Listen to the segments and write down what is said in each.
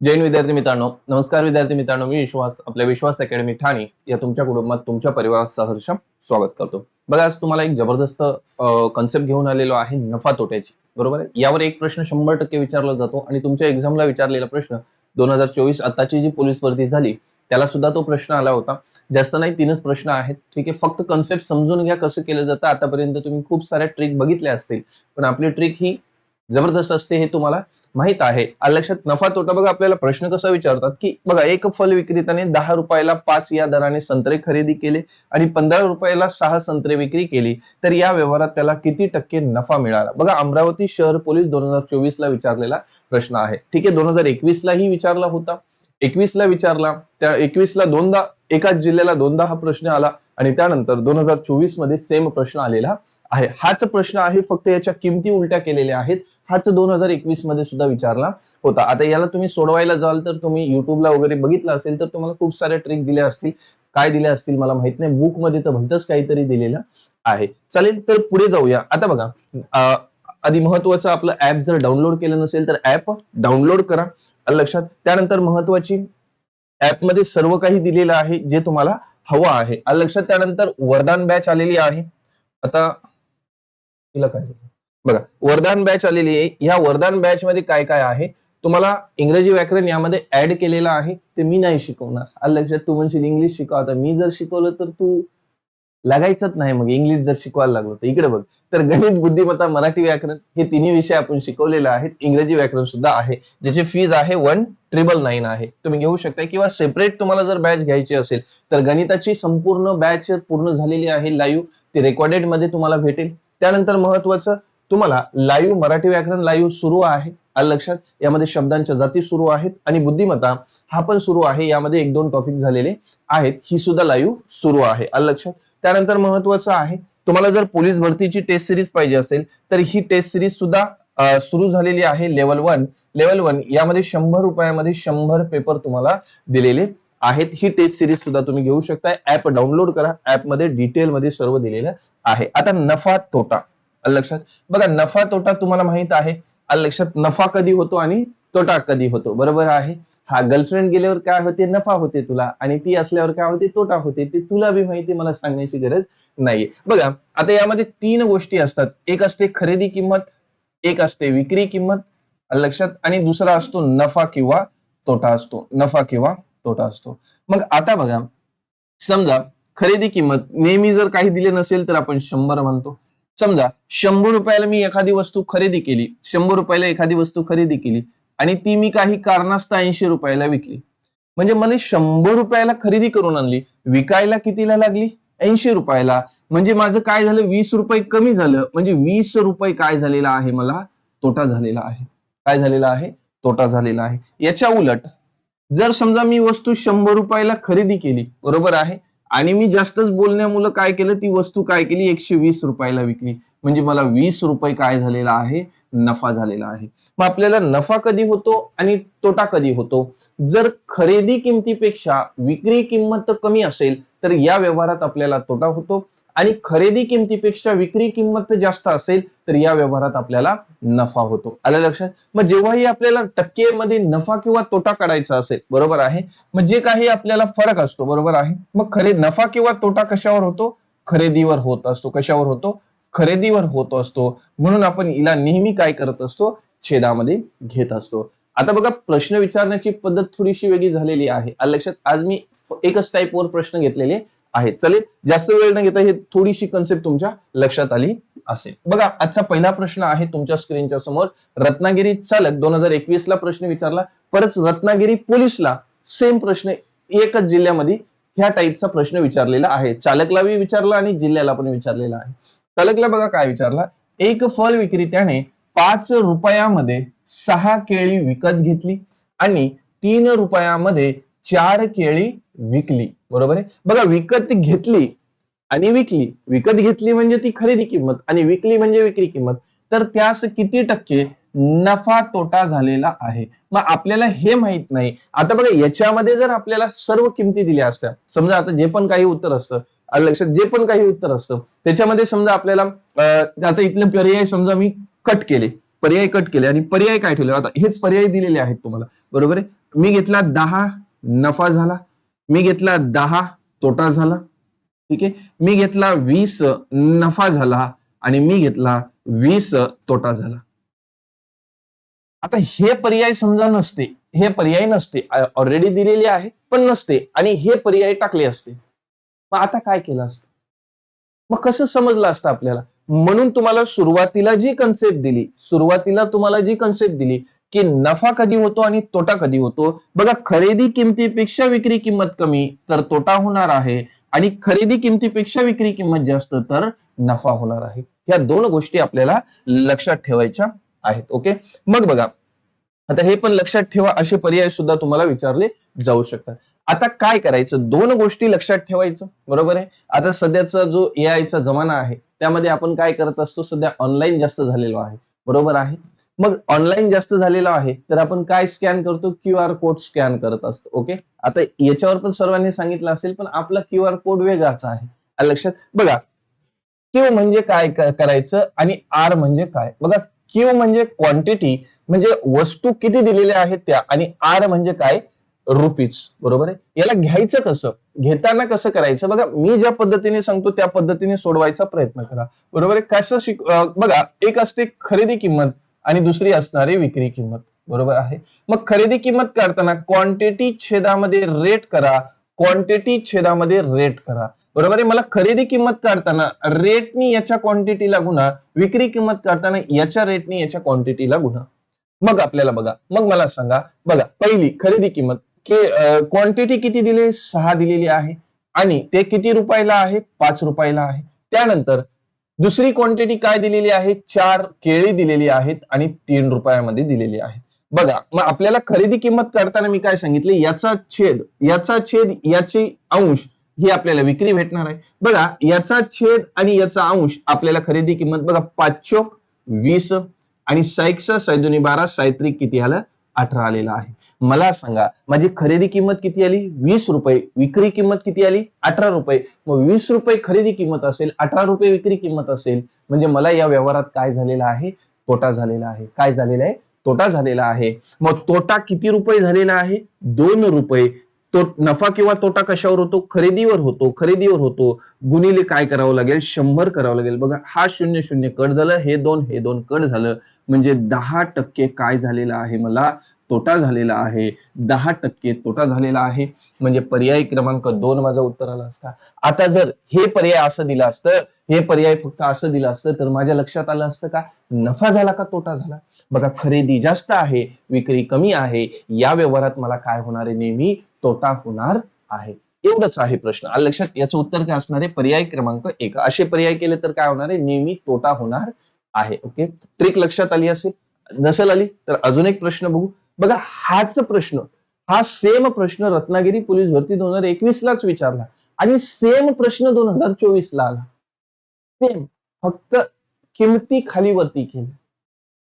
जैन विद्यार्थी मित्रांनो. नमस्कार विद्यार्थी मित्रांनो मी विश्वास आपल्या विश्वास अकॅडमी ठाणे या तुमच्या कुटुंबात तुमच्या परिवारात सहर्ष स्वागत करतो. बघा आज तुम्हाला एक जबरदस्त कन्सेप्ट घेऊन आलेलो आहे नफा तोट्याची. बरोबर आहे? यावर एक प्रश्न शंभर टक्के विचारला जातो आणि तुमच्या एक्झामला विचारलेला प्रश्न दोन हजार चोवीस आताची जी पोलीस भरती झाली त्याला सुद्धा तो प्रश्न आला होता. जास्त नाही तीनच प्रश्न आहेत. ठीक आहे? फक्त कन्सेप्ट समजून घ्या कसं केलं जातं. आतापर्यंत तुम्ही खूप साऱ्या ट्रिक बघितल्या असतील. पण आपली ट्रिक ही जबरदस्त असते हे तुम्हाला माहीत आहे. लक्षात नफा तोटा बघा आपल्याला प्रश्न कसा विचारतात की बघा एक फल विक्रेत्याने दहा रुपयाला पाच या दराने संत्रे खरेदी केले आणि पंधरा रुपयाला सहा संत्रे विक्री केली. तर या व्यवहारात त्याला किती टक्के नफा मिळाला? बघा अमरावती शहर पोलीस दोन हजार चोवीस ला विचारलेला प्रश्न आहे. ठीक आहे दोन हजार एकवीस लाही विचारला होता. एकवीस ला विचारला. त्या एकवीस ला दोनदा एकाच जिल्ह्याला दोनदा हा प्रश्न आला आणि त्यानंतर दोन हजार चोवीसमध्ये सेम प्रश्न आलेला आहे. हाच प्रश्न आहे फक्त याच्या किमती उलट्या केलेल्या आहेत. हाच दोन हजार एकवीसमध्ये सुद्धा विचारला होता. आता याला तुम्ही सोडवायला जाल तर तुम्ही युट्यूबला वगैरे बघितलं असेल तर तुम्हाला खूप साऱ्या ट्रिक दिल्या असतील. काय दिल्या असतील मला माहीत नाही. बुकमध्ये तर भलतच काहीतरी दिलेलं आहे. चालेल तर पुढे जाऊया. आता बघा आधी महत्वाचं आपलं ऍप जर डाउनलोड केलं नसेल तर ऍप डाउनलोड करा. लक्षात? त्यानंतर महत्वाची ऍपमध्ये सर्व काही दिलेलं आहे जे तुम्हाला हवं आहे. लक्षात? त्यानंतर वरदान बॅच आलेली आहे. आता तिला काय झालं? बघा वरदान बॅच आलेली आहे. या वरदान बॅच मध्ये काय काय आहे? तुम्हाला इंग्रजी व्याकरण यामध्ये ऍड केलेलं आहे ते मी नाही शिकवणार. आलं लक्षात? तू म्हणशील इंग्लिश शिकव. आता मी जर शिकवलं तर तू लागायचंच नाही. मग इंग्लिश जर शिकवायला लागलो तर. इकडे बघ. तर गणित बुद्धिमत्ता मराठी व्याकरण हे तिन्ही विषय आपण शिकवलेले आहेत. इंग्रजी व्याकरण सुद्धा आहे. ज्याची फीज आहे वन ट्रिपल नाईन आहे. तुम्ही घेऊ शकता किंवा सेपरेट तुम्हाला जर बॅच घ्यायची असेल तर गणिताची संपूर्ण बॅच पूर्ण झालेली आहे लाईव्ह ती रेकॉर्डेडमध्ये तुम्हाला भेटेल. त्यानंतर महत्वाचं तुम्हाला लाईव्ह मराठी व्याकरण लाईव्ह सुरू आहे. आलं लक्षात? यामध्ये शब्दांच्या जाती सुरू आहेत आणि बुद्धिमत्ता हा पण सुरू आहे. यामध्ये एक दोन टॉपिक झालेले आहेत. ही सुद्धा लाईव्ह सुरू आहे. आलं लक्षात? त्यानंतर महत्वाचं आहे तुम्हाला जर पोलीस भरतीची टेस्ट सिरीज पाहिजे असेल तर ही टेस्ट सिरीज सुद्धा सुरू झालेली आहे लेवल वन लेवल वन यामध्ये शंभर रुपयामध्ये शंभर पेपर तुम्हाला दिलेले आहेत. ही टेस्ट सिरीज सुद्धा तुम्ही घेऊ शकता ऍप डाउनलोड करा. ऍपमध्ये डिटेल मध्ये सर्व दिलेलं आहे. आता नफा तोटा. लक्षात. बघा नफा तोटा तुम्हाला माहीत आहे. लक्षात नफा कधी होतो आणि तोटा कधी होतो. बरोबर आहे? हा गर्लफ्रेंड गेल्यावर काय होते? नफा होते तुला. आणि ती असल्यावर काय होते? तोटा होते. ते तुला बी माहिती मला सांगण्याची गरज नाहीये. बघा आता यामध्ये तीन गोष्टी असतात. एक असते खरेदी किंमत एक असते विक्री किंमत लक्षात. आणि दुसरा असतो नफा किंवा तोटा असतो. नफा किंवा तोटा असतो. मग आता बघा समजा खरेदी किंमत नेहमी जर काही दिले नसेल तर आपण शंभर म्हणतो समजा शंभर रुपयाला मी एखादी वस्तू खरेदी केली शंभर रुपयाला एखादी वस्तू खरेदी केली आणि ती मी काही कारणास्तव ऐंशी रुपयाला विकली. म्हणजे मला शंभर रुपयाला खरेदी करून आणली विकायला कितीला लागली? ऐंशी रुपयाला. म्हणजे माझं काय झालं? वीस रुपये कमी झालं. म्हणजे वीस रुपये काय झालेला आहे मला? तोटा झालेला आहे. काय झालेला आहे? तोटा झालेला आहे. याच्या उलट जर समजा मी वस्तू शंभर रुपयाला खरेदी केली बरोबर आहे? आणि मी जास्तच बोलण्यामुळे काय केलं? ती वस्तू काय केली? एकशे वीस रुपयाला विकली. म्हणजे मला वीस रुपये काय झालेला आहे? नफा झालेला आहे. मग आपल्याला नफा कधी होतो आणि तोटा कधी होतो? जर खरेदी किमतीपेक्षा विक्री किंमत कमी असेल तर या व्यवहारात आपल्याला तोटा होतो. आणि खरेदी किमतीपेक्षा विक्री किंमत जास्त असेल तर या व्यवहारात आपल्याला नफा होतो. आलं लक्षात? मग जेव्हाही आपल्याला टक्केमध्ये नफा किंवा तोटा काढायचा असेल बरोबर आहे? मग जे काही आपल्याला फरक असतो बरोबर आहे? मग खरे नफा किंवा तोटा कशावर होतो? खरेदीवर होत असतो. कशावर होतो? खरेदीवर होत असतो. म्हणून आपण हिला नेहमी काय करत असतो? छेदामध्ये घेत असतो. आता बघा प्रश्न विचारण्याची पद्धत थोडीशी वेगळी झालेली आहे. लक्षात? आज मी फ- एकच टाईपवर प्रश्न घेतलेले. आहेत चालेल जास्त वेळ न घेता हे थोडीशी कन्सेप्ट तुमच्या लक्षात आली असेल. बघा आजचा पहिला प्रश्न आहे तुमच्या स्क्रीनच्या समोर. रत्नागिरी चालक दोन हजार एकवीस ला प्रश्न विचारला. परत रत्नागिरी पोलीसला सेम प्रश्न एकच जिल्ह्यामध्ये ह्या टाईपचा प्रश्न विचारलेला आहे. चालकला बी विचारला आणि जिल्ह्याला पण विचारलेला आहे. चालकला बघा काय विचारला. एक फल विक्रेत्याने पाच रुपयामध्ये सहा केळी विकत घेतली आणि तीन रुपयामध्ये चार केळी विकली बरोबर आहे? बघा विकत घेतली आणि विकली. विकत घेतली म्हणजे ती खरेदी किंमत आणि विकली म्हणजे विक्री किंमत. तर त्यास किती टक्के नफा तोटा झालेला आहे? मग आपल्याला हे माहीत नाही. आता बघा याच्यामध्ये जर आपल्याला सर्व किमती दिल्या असत्या समजा आता जे पण काही उत्तर असतं लक्षात जे पण काही उत्तर असतं त्याच्यामध्ये समजा आपल्याला आता इथले पर्याय समजा मी कट केले. पर्याय कट केले आणि पर्याय काय ठेवले? आता हेच पर्याय दिलेले आहेत तुम्हाला. बरोबर आहे? मी घेतला दहा नफा झाला. मी घेतला दहा तोटा झाला. ठीक आहे? मी घेतला वीस नफा झाला आणि मी घेतला वीस तोटा झाला. आता हे पर्याय समजा नसते. हे पर्याय नसते. ऑलरेडी दिलेले आहे पण नसते. आणि हे पर्याय टाकले असते. मग आता काय केलं असतं? मग कसं समजलं असतं आपल्याला? म्हणून तुम्हाला सुरुवातीला जी कन्सेप्ट दिली सुरुवातीला तुम्हाला जी कन्सेप्ट दिली की नफा कधी होतो आणि तोटा कधी होतो? बघा खरेदी किमतीपेक्षा विक्री किंमत कमी तर तोटा होणार आहे. आणि खरेदी किमतीपेक्षा विक्री किंमत जास्त तर नफा होणार आहे. या दोन गोष्टी आपल्याला लक्षात ठेवायच्या आहेत ओके? मग बघा आता हे पण लक्षात ठेवा असे पर्याय सुद्धा तुम्हाला विचारले जाऊ शकतात. आता काय करायचं? दोन गोष्टी लक्षात ठेवायचं बरोबर आहे? आता सध्याचा जो ए चा जमाना आहे त्यामध्ये आपण काय करत असतो? सध्या ऑनलाईन जास्त झालेलो आहे बरोबर आहे? मग ऑनलाईन जास्त झालेलं आहे तर आपण काय स्कॅन करतो? क्यू आर कोड स्कॅन करत असतो ओके आता याच्यावर पण सर्वांनी सांगितलं असेल पण आपला क्यू आर कोड वेगळाच आहे. लक्षात? बघा क्यू म्हणजे काय करायचं आणि आर म्हणजे काय? बघा क्यू म्हणजे क्वांटिटी म्हणजे वस्तू किती दिलेल्या आहेत त्या आणि आर म्हणजे काय? रुपीज बरोबर आहे? याला घ्यायचं कसं? घेताना कसं करायचं? बघा मी ज्या पद्धतीने सांगतो त्या पद्धतीने सोडवायचा प्रयत्न करा. बरोबर आहे? कसं शिक बघा एक असते खरेदी किंमत. आणि दुसरी असणारी विक्री किंमत. बरोबर आहे? मग खरेदी किंमत काढताना क्वांटिटी छेदामध्ये रेट करा. क्वांटिटी छेदामध्ये रेट करा. बरोबर आहे? मला खरेदी किंमत काढताना रेटनी याच्या क्वांटिटीला गुन्हा विक्री किंमत काढताना याच्या रेटनी याच्या क्वांटिटीला गुन्हा मग आपल्याला बघा. मग मला सांगा. बघा पहिली खरेदी किंमत. क्वांटिटी किती दिली? सहा दिलेली आहे. आणि ते किती रुपयाला आहे? पाच रुपयाला आहे. त्यानंतर दुसरी क्वांटिटी काय दिलेली आहे? चार केळी दिलेली आहेत आणि तीन रुपयामध्ये दिलेली आहे बघा मग आपल्याला खरेदी किंमत काढताना मी काय सांगितले? याचा छेद याचा छेद याची अंश ही आपल्याला विक्री भेटणार आहे. बघा याचा छेद आणि याचा अंश आपल्याला खरेदी किंमत बघा पाचशे वीस आणि साईकचा सायदोनी बारा सायत्रिक किती आलं अठरा आलेला आहे. मला सांगा माझी खरेदी किंमत किती आली? वीस रुपये. विक्री किंमत किती आली? अठरा रुपये. मग वीस रुपये खरेदी किंमत असेल अठरा रुपये विक्री किंमत असेल म्हणजे मला या व्यवहारात काय झालेला आहे? तोटा झालेला आहे. काय झालेला आहे? तोटा झालेला आहे. मग तोटा किती रुपये झालेला आहे? दोन रुपये. तो नफा किंवा तोटा कशावर होतो? खरेदीवर होतो. खरेदीवर होतो. गुणिले काय करावं लागेल? शंभर करावं लागेल. बघा हा शून्य शून्य कट झालं हे दोन हे दोन कट झालं. म्हणजे दहा टक्के काय झालेलं आहे मला? तोटा झालेला आहे दहा टक्के तोटा झालेला आहे. म्हणजे पर्याय क्रमांक दोन माझा उत्तर आला असता. आता जर हे पर्याय असं दिलं असतं हे पर्याय फक्त असं दिलं असतं तर माझ्या लक्षात आलं असतं का? नफा झाला का तोटा झाला? बघा खरेदी जास्त आहे विक्री कमी आहे या व्यवहारात मला काय होणार आहे? नेहमी तोटा होणार आहे. एवढंच आहे प्रश्न. आलं लक्षात? याचं उत्तर काय असणार आहे? पर्याय क्रमांक एक. असे पर्याय केले तर काय होणार आहे? नेहमी तोटा होणार आहे. ओके? ट्रिक लक्षात आली असेल? नसेल आली? तर अजून एक प्रश्न बघू. बघा हाच प्रश्न हा सेम प्रश्न रत्नागिरी पोलीस भरती दोन हजार एकवीस लाच विचारला आणि सेम प्रश्न दोन हजार चोवीस ला आला. सेम फक्त किमती खाली वरती केल्या.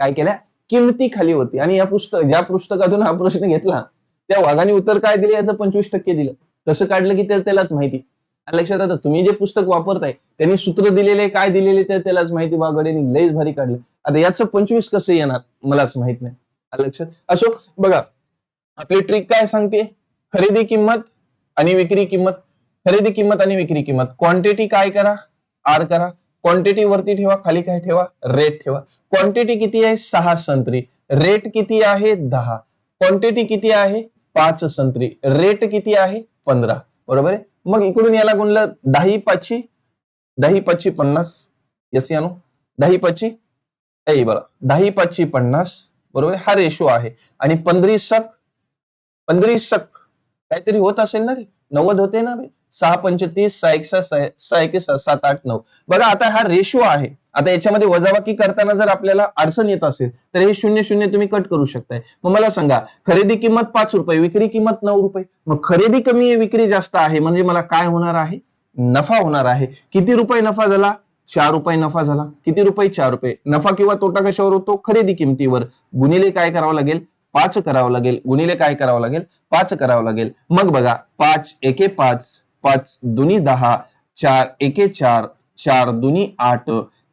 काय केल्या? किमती खाली वरती आणि या पुस्तक ज्या पुस्तकातून हा प्रश्न घेतला त्या वाघाने उत्तर काय दिले याचं पंचवीस टक्के दिलं. कसं काढलं की ते त्यालाच माहिती. लक्षात आता तुम्ही जे पुस्तक वापरताय त्यांनी सूत्र दिलेले काय दिलेले ते त्यालाच माहिती. बागडेने लईच भारी काढले. आता याचं पंचवीस कसं येणार मलाच माहीत नाही. लक्षात? असो बघा आपली ट्रिक काय सांगते? खरेदी किंमत आणि विक्री किंमत. खरेदी किंमत आणि विक्री किंमत. क्वांटिटी काय करा? आर करा. क्वांटिटी वरती ठेवा खाली काय ठेवा? रेट ठेवा. क्वांटिटी किती आहे? सहा संत्री. रेट किती आहे? दहा. क्वांटिटी किती आहे? पाच संत्री. रेट किती आहे? पंधरा. बरोबर आहे? मग इकडून याला गुणलं दही पाचशे. दही पाचशे पन्नास. यस यानो दही पाचशे. ए दही पाचशे पन्नास. बरोबर? हा रेशो आहे. आणि पंधरी शक पंधरी शक काहीतरी होत असेल ना रे? नव्वद होते ना रे? सहा पंचतीस सहा एक सहा सहा- सहा एक सात आठ नऊ. बघा आता हा रेशो आहे. आता याच्यामध्ये वजाबाकी करताना जर आपल्याला अडचण येत असेल तर हे शून्य शून्य तुम्ही कट करू शकताय. मग मला सांगा खरेदी किंमत पाच रुपये विक्री किंमत नऊ रुपये. मग खरेदी कमी आहे विक्री जास्त आहे म्हणजे मला काय होणार आहे? नफा होणार आहे. किती रुपये नफा झाला? चार रुपये नफा झाला. किती रुपये? चार रुपये. नफा किंवा तोटा कशावर होतो? खरेदी किमतीवर. गुणिले काय करावं लागेल? पाच करावं लागेल. गुणिले काय करावं लागेल? पाच करावं लागेल. मग बघा पाच एके पाच पाच दुनी दहा चार एके चार चार दुनी आठ.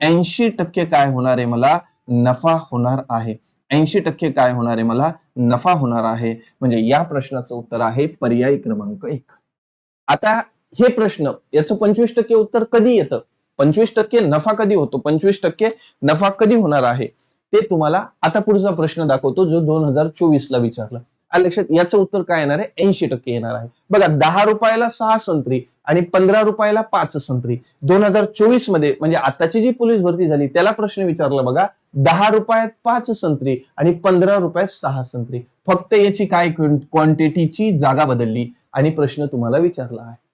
ऐंशी टक्के काय होणार आहे मला? नफा होणार आहे. ऐंशी टक्के काय होणार आहे मला? नफा होणार आहे. म्हणजे या प्रश्नाचं उत्तर आहे पर्याय क्रमांक एक. आता हे प्रश्न याचं पंचवीस टक्के उत्तर कधी येतं? पंचवीस टक्के नफा कधी होतो? पंचवीस टक्के नफा कधी होणार आहे? ते तुम्हाला आता पुढचा प्रश्न दाखवतो जो दोन हजार चोवीस ला विचारला लक्षात याचं उत्तर काय येणार आहे? ऐंशी टक्के येणार आहे. बघा दहा रुपयाला सहा संत्री आणि पंधरा रुपयाला पाच संत्री. दोन हजार चोवीसमध्ये म्हणजे आताची जी पोलीस भरती झाली त्याला प्रश्न विचारला बघा. दहा रुपयात पाच संत्री आणि पंधरा रुपयात सहा संत्री. फक्त याची काय क्वांटिटीची जागा बदलली? आणि प्रश्न तुम्हाला विचारला आहे.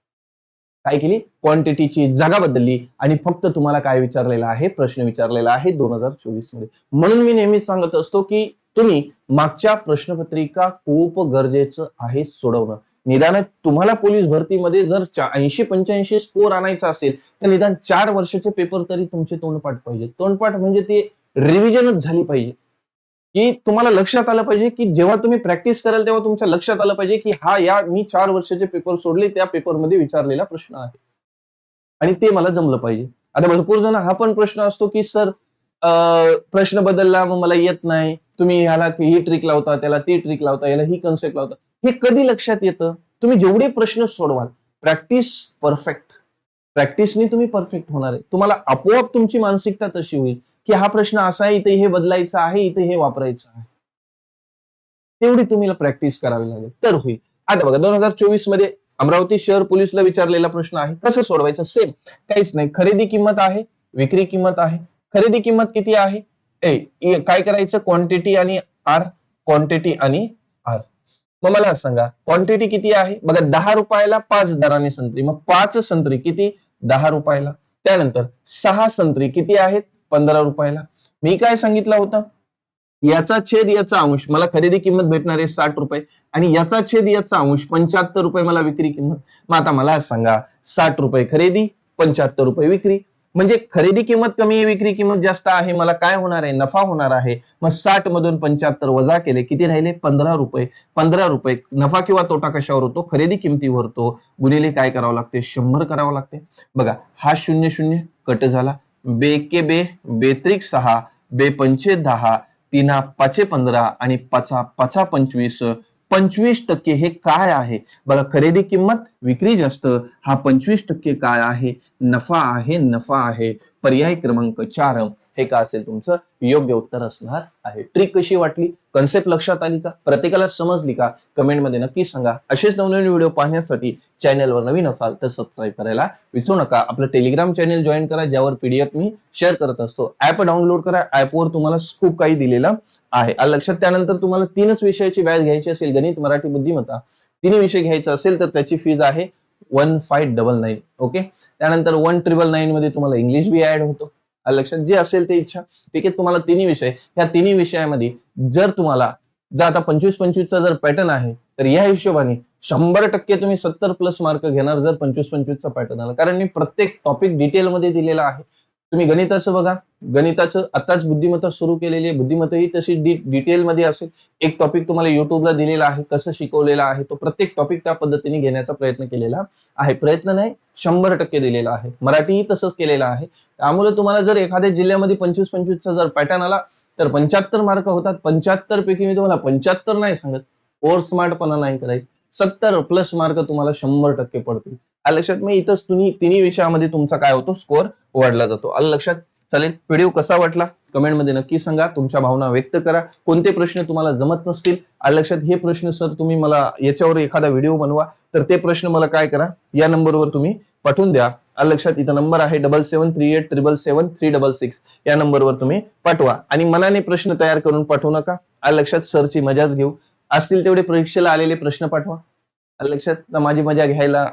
काय केली? क्वांटिटीची जागा बदलली. आणि फक्त तुम्हाला काय विचारलेला आहे? प्रश्न विचारलेला आहे दोन हजार चोवीसमध्ये म्हणून मी नेहमी सांगत असतो की तुम्ही मागच्या प्रश्नपत्रिका खूप गरजेचं आहे सोडवणं. निदान तुम्हाला पोलीस भरतीमध्ये जर ऐंशी पंच्याऐंशी स्कोर आणायचा असेल तर निदान चार वर्षाचे पेपर तरी तुमचे तोंडपाठ पाहिजे. तोंडपाठ म्हणजे ते रिव्हिजनच झाली पाहिजे. की तुम्हाला लक्षात आलं पाहिजे की जेव्हा तुम्ही प्रॅक्टिस कराल तेव्हा तुमच्या लक्षात आलं पाहिजे की हा या मी चार वर्षाचे पेपर सोडले त्या पेपरमध्ये विचारलेला प्रश्न आहे. आणि ते मला जमलं पाहिजे. आता भरपूर जण हा पण प्रश्न असतो की सर प्रश्न बदलला मग मला येत नाही. तुम्ही ह्याला ही ट्रिक लावता त्याला ती ट्रिक लावता याला ही कन्सेप्ट लावता. हे कधी लक्षात येतं? तुम्ही जेवढे प्रश्न सोडवाल प्रॅक्टिस परफेक्ट प्रॅक्टिसने तुम्ही परफेक्ट होणार आहे. तुम्हाला आपोआप तुमची मानसिकता तशी होईल. की हा प्रश्न असा आहे इथे हे बदलायचं आहे इथे हे वापरायचं आहे. तेवढी तुम्हाला प्रॅक्टिस करावी लागेल. तर होईल. आता बघा दोन हजार चोवीसमध्ये अमरावती शहर पोलीसला विचारलेला प्रश्न आहे. कसं सोडवायचं? सेम काहीच नाही. खरेदी किंमत आहे विक्री किंमत आहे. खरेदी किंमत किती आहे? ए काय करायचं? क्वांटिटी आणि आर क्वांटिटी आणि आर मग मला सांगा क्वांटिटी किती आहे? बघा दहा रुपयाला पाच दराने संत्री. मग पाच संत्री किती? दहा रुपयाला. त्यानंतर सहा संत्री किती आहेत? पंधरा रुपयाला. मी काय सांगितलं होतं? याचा छेद याचा अंश. मला खरेदी किंमत भेटणार आहे साठ रुपये. आणि याचा छेद याचा अंश पंच्याहत्तर रुपये मला विक्री किंमत. मग आता मला सांगा साठ रुपये खरेदी पंच्याहत्तर रुपये विक्री. म्हणजे खरेदी किंमत कमी आहे विक्री किंमत जास्त आहे मला काय होणार आहे? नफा होणार आहे. मग साठ मधून पंच्याहत्तर वजा केले किती राहिले? पंधरा रुपये. पंधरा रुपये. नफा किंवा तोटा कशावर होतो? खरेदी किमतीवर होतो. गुणिले काय करावं लागते? शंभर करावं लागते. बघा हा शून्य शून्य कट झाला. बे के बे बेत्रिक सहा बे पंचे दहा तिना पाचे पंधरा आणि पाचा पाचा पंचवीस. पंचवीस टक्के हे काय आहे? बघा खरेदी किंमत विक्री जास्त हा पंचवीस टक्के काय आहे? नफा आहे नफा आहे. पर्याय क्रमांक चार. हे का असेल तुमचं? योग्य उत्तर असणार आहे. ट्रिक कशी वाटली? कन्सेप्ट लक्षात आली का? प्रत्येकाला समजली का? कमेंटमध्ये नक्की सांगा. असेच नवनवीन व्हिडिओ पाहण्यासाठी चॅनलवर नवीन असाल तर सबस्क्राईब करायला विसरू नका. आपलं टेलिग्राम चॅनल जॉईन करा ज्यावर पीडीएफ मी शेअर करत असतो. ऍप डाउनलोड करा. ऍपवर तुम्हाला खूप काही दिलेलं आहे. लक्षात त्यानंतर तुम्हाला तीनच विषयाची बॅच घ्यायची असेल गणित मराठी बुद्धिमत्ता. तिन्ही विषय घ्यायचा असेल तर त्याची फीज आहे one five double nine okay त्यानंतर वन ट्रिपल नाईन मध्ये तुम्हाला इंग्लिश बी ऍड होतो. लक्षात जे असेल ते इच्छा. ठीक आहे तुम्हाला तिन्ही विषय. या तिन्ही विषयामध्ये जर तुम्हाला जर आता पंचवीस पंचवीसचा जर पॅटर्न आहे तर या हिशोबाने शंभर टक्के तुम्ही सत्तर प्लस मार्क घेणार जर पंचवीस पंचवीसचा पॅटर्न आला. कारण मी प्रत्येक टॉपिक डिटेलमध्ये दिलेला आहे. तुम्ही गणिताचं बघा. गणिताचं आताच बुद्धिमत्ता सुरू केलेली आहे. बुद्धिमत्ता ही तशी डिटेल मध्ये असेल. एक टॉपिक तुम्हाला युट्यूबला दिलेला आहे. कसं शिकवलेला आहे? तो प्रत्येक टॉपिक त्या पद्धतीने घेण्याचा प्रयत्न केलेला आहे. प्रयत्न नाही शंभर टक्के दिलेला आहे. मराठीही तसंच केलेला आहे. त्यामुळे तुम्हाला जर एखाद्या जिल्ह्यामध्ये पंचवीस पंचवीसचा जर पॅटर्न आला तर पंच्याहत्तर मार्क होतात. पंच्याहत्तर पैकी मी तुम्हाला पंच्याहत्तर नाही सांगत. ओव्हर स्मार्टपणा नाही करायचं. सत्तर प्लस मार्क तुम्हाला शंभर टक्के पडतील. लक्षात? मी इथंच तुम्ही तिन्ही विषयामध्ये तुमचा काय होतो? स्कोअर वाढला जातो. आलं लक्षात? चालेल? व्हिडिओ कसा वाटला? कमेंटमध्ये नक्की सांगा. तुमच्या भावना व्यक्त करा. कोणते प्रश्न तुम्हाला जमत नसतील? आलं लक्षात? हे प्रश्न सर तुम्ही मला याच्यावर एखादा व्हिडिओ बनवा. तर ते प्रश्न मला काय करा? या नंबरवर तुम्ही पाठवून द्या. आलं लक्षात? इथं नंबर आहे double seven three eight triple seven three double six या नंबरवर तुम्ही पाठवा. आणि मनाने प्रश्न तयार करून पाठवू नका. आलं लक्षात? सरची मजाच घेऊ. असतील तेवढे परीक्षेला आलेले प्रश्न पाठवा. आलं लक्षात? माझी मजा घ्यायला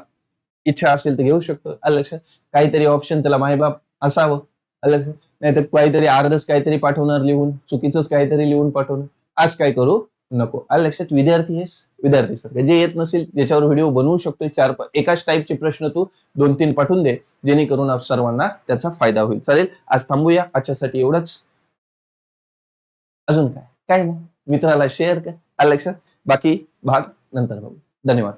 इच्छा असेल तर घेऊ शकतो. अलक्ष लक्षात काहीतरी ऑप्शन त्याला मायबाप असावं. आलं लक्षात काहीतरी अर्धच काहीतरी पाठवणार लिहून चुकीचंच काहीतरी लिहून पाठवणार. आज काय करू? नको. आलं लक्षात विद्यार्थी हेस विद्यार्थी सर. जे येत नसेल त्याच्यावर व्हिडिओ बनवू शकतो चार एकाच टाईपचे प्रश्न तू दोन तीन पाठवून दे जेणेकरून सर्वांना त्याचा फायदा होईल. चालेल? आज थांबूया. आजच्यासाठी एवढंच. अजून काय? काय नाही. मित्राला शेअर कर. आलं लक्षात बाकी भाग नंतर बघू. धन्यवाद.